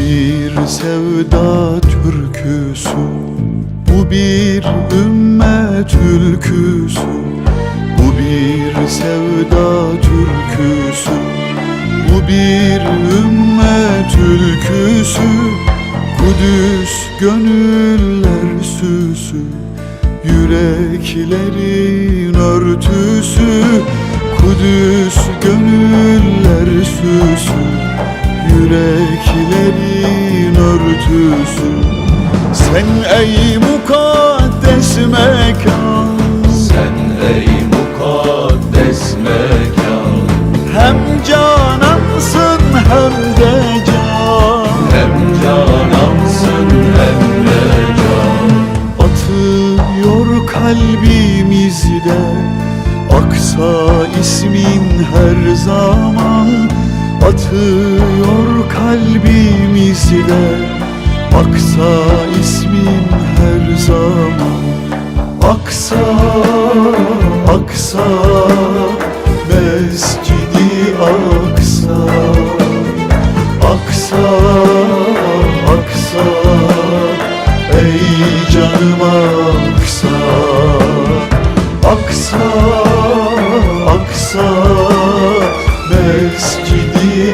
bir sevda türküsü Bu bir ümmet ülküsü sevda türküsü. Bu bir ümmet ülküsü Kudüs gönüller süsü Yüreklerin örtüsü Kudüs gönüller süsü Yüreklerin örtüsü. Sen ey mukaddes mekan Atıyor kalbimizde Aksa ismin her zaman. Aksa, Aksa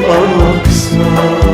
Mescidi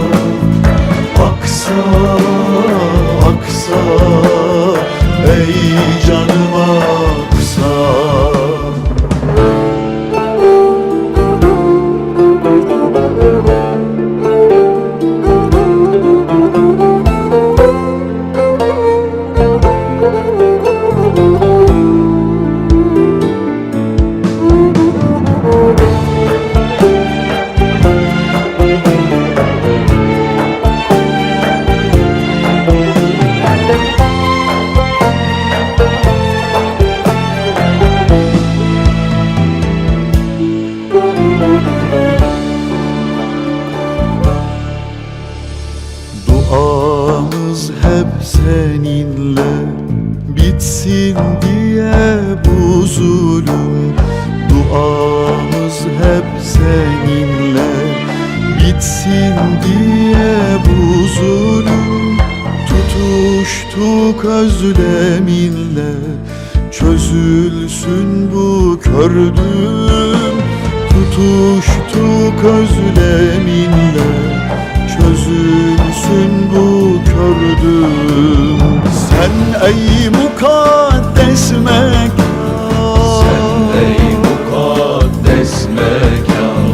seninle bitsin diye bu zulüm. Duamız hep seninle bitsin diye bu zulüm. Tutuştuk özleminle çözülsün bu kördüm Tutuştuk özleminle çözülsün bu kördüm Sen ey mukaddes mekan. Sen ey mukaddes mekan.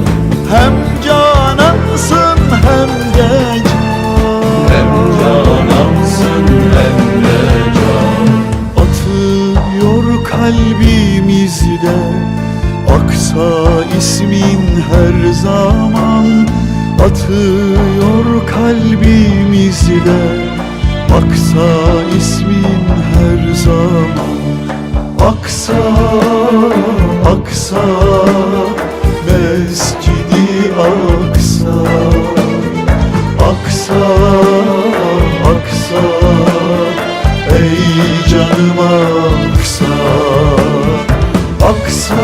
Hem canansın hem de can. Hem canamsın hem de can. Atıyor kalbimizde Aksa ismin her zaman. Atıyor kalbimizde Aksa ismin her zaman. Aksa, Aksa Mescidi Aksa. Aksa, Aksa Ey canım Aksa. Aksa,